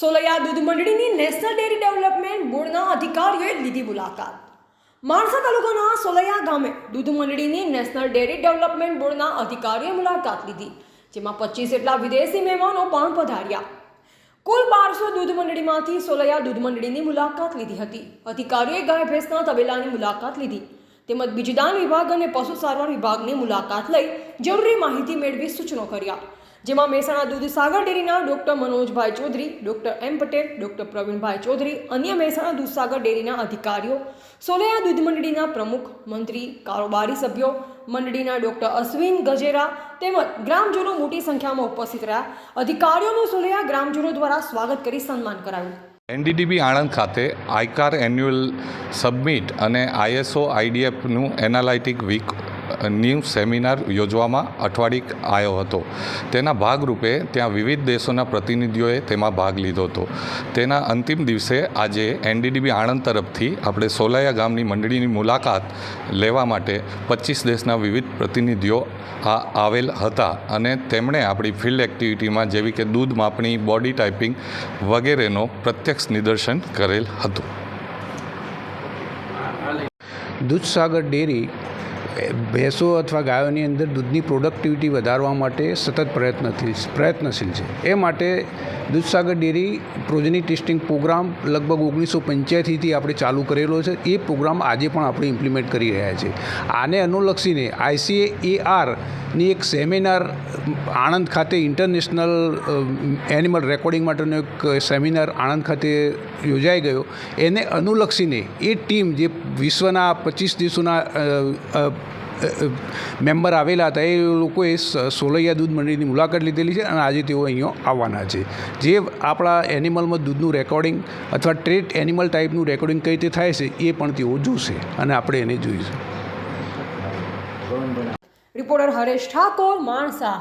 સોલૈયા દૂધ મંડળીની national dairy development બોર્ડના અધિકારીઓએ લીધી મુલાકાત. માણસા તાલુકાના સોલૈયા ગામે દૂધ મંડળીની નેશનલ ડેરી ડેવલપમેન્ટ બોર્ડના અધિકારીઓએ મુલાકાત લીધી, જેમાં પચીસ જેટલા વિદેશી મહેમાનો પણ પધાર્યા. કુલ બારસો દૂધ મંડળીમાંથી સોલૈયા દૂધ મંડળીની મુલાકાત લીધી હતી. અધિકારીઓએ ગાય ભેંસના તબેલાની મુલાકાત લીધી. તેમજ બીજદાન વિભાગ અને પશુ સારવાર વિભાગની મુલાકાત લઈ જરૂરી માહિતી મેળવી સૂચનો કર્યા. જેમાં મહેસાણા દૂધ સાગર ડેરીના doctor Manojbhai Chaudhary, doctor M Patel, doctor Pravinbhai Chaudhary, અન્ય મહેસાણા દૂધસાગર ડેરીના અધિકારીઓ, સોલૈયા દૂધ મંડળીના પ્રમુખ, મંત્રી, કારોબારી સભ્યો, મંડળીના ડોક્ટર અશ્વિન ગજેરા તેમજ ગ્રામજનો મોટી સંખ્યામાં ઉપસ્થિત રહ્યા. અધિકારીઓનું સોલેયા ગ્રામજનો દ્વારા સ્વાગત કરી સન્માન કરાયું. એનડીડીબી આણંદ ખાતે આઈકાર એન્યુઅલ સબમિટ અને આઈએસઓ આઈડીએફનું એનાલાઇટિક વીક ન્યૂ સેમિનાર યોજવામાં અઠવાડિક આવ્યો હતો. તેના ભાગરૂપે ત્યાં વિવિધ દેશોના પ્રતિનિધિઓએ તેમાં ભાગ લીધો હતો. તેના અંતિમ દિવસે આજે એનડીડીબી આણંદ તરફથી આપણે સોલાયા ગામની મંડળીની મુલાકાત લેવા માટે પચીસ દેશના વિવિધ પ્રતિનિધિઓ આ આવેલ હતા અને તેમણે આપણી ફિલ્ડ એક્ટિવિટીમાં જેવી કે દૂધ માપણી, બોડી ટાઈપિંગ વગેરેનો પ્રત્યક્ષ નિદર્શન કરેલ હતું. દૂધસાગર ડેરી ભેંસો અથવા ગાયોની અંદર દૂધની પ્રોડક્ટિવિટી વધારવા માટે સતત પ્રયત્નશીલ પ્રયત્નશીલ છે. એ માટે દૂધસાગર ડેરી પ્રોજની ટેસ્ટિંગ પ્રોગ્રામ લગભગ ઓગણીસો પંચ્યાસીથી આપણે ચાલુ કરેલો છે. એ પ્રોગ્રામ આજે પણ આપણે ઇમ્પ્લિમેન્ટ કરી રહ્યા છીએ આને અનુલક્ષીને આઈસીએ એ આરની એક સેમિનાર આણંદ ખાતે ઇન્ટરનેશનલ એનિમલ રેકોર્ડિંગ માટેનો એક સેમિનાર આણંદ ખાતે યોજાઈ ગયો. એને અનુલક્ષીને એ ટીમ જે વિશ્વના પચીસ અ, મેમ્બર આવેલા હતા એ લોકોએ સોલૈયા દૂધ મંડળીની મુલાકાત લીધેલી છે અને આજે તેઓ અહીંયા આવવાના છે. જે આપણા એનિમલમાં દૂધનું રેકોર્ડિંગ અથવા ટ્રેટ એનિમલ ટાઈપનું રેકોર્ડિંગ કઈ રીતે થાય છે એ પણ તેઓ જોશે અને આપણે એને જોઈશું. રિપોર્ટર હરેશ ઠાકોર માણસા